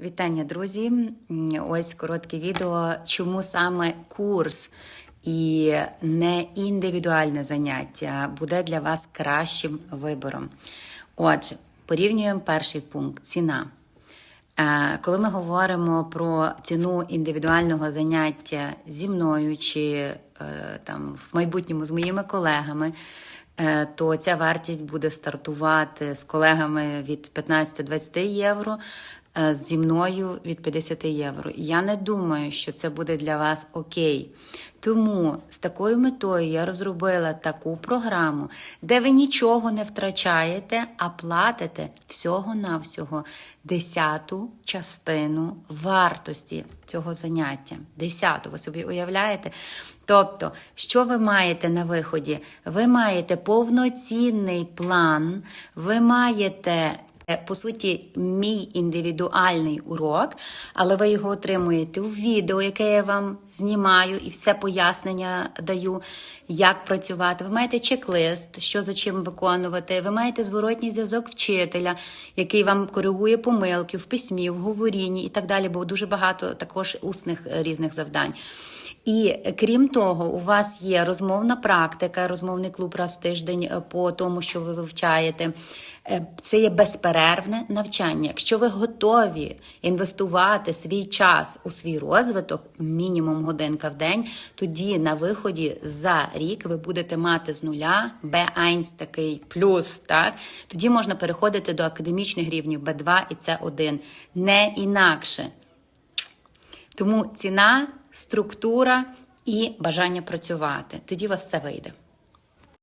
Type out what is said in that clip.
Вітання, друзі! Ось коротке відео, чому саме курс і не індивідуальне заняття буде для вас кращим вибором. Отже, порівнюємо перший пункт ціна. Е, Коли ми говоримо про ціну індивідуального заняття зі мною чи там в майбутньому з моїми колегами, е, то ця вартість буде стартувати з колегами від 15-20 євро, е, зі мною від 50 євро. Я не думаю, що це буде для вас окей. Тому з такою метою я розробила таку програму, де ви нічого не втрачаєте, а платите всього-навсього десяту частину вартості цього заняття. Десяту, ви собі уявляєте? Тобто, що ви маєте на виході? Ви маєте повноцінний план, ви маєте. Е, По суті, мій індивідуальний урок, але ви його отримуєте у відео, яке я вам знімаю, і все пояснення даю, як працювати. Ви маєте чек-лист, що за чим виконувати. Ви маєте зворотній зв'язок вчителя, який вам коригує помилки в письмі, в говорінні і так далі, бо дуже багато також усних е, різних завдань. І крім того, у вас є розмовна практика, розмовний клуб раз в тиждень е, по тому, що ви вивчаєте. Е, Це є безперервне навчання. Якщо ви готові інвестувати свій час у свій розвиток, мінімум годинка в день, тоді на виході за рік ви будете мати з нуля B1 такий плюс. Так тоді можна переходити до академічних рівнів B2 і C1. Не інакше. Тому ціна, структура і бажання працювати. Тоді у вас все вийде.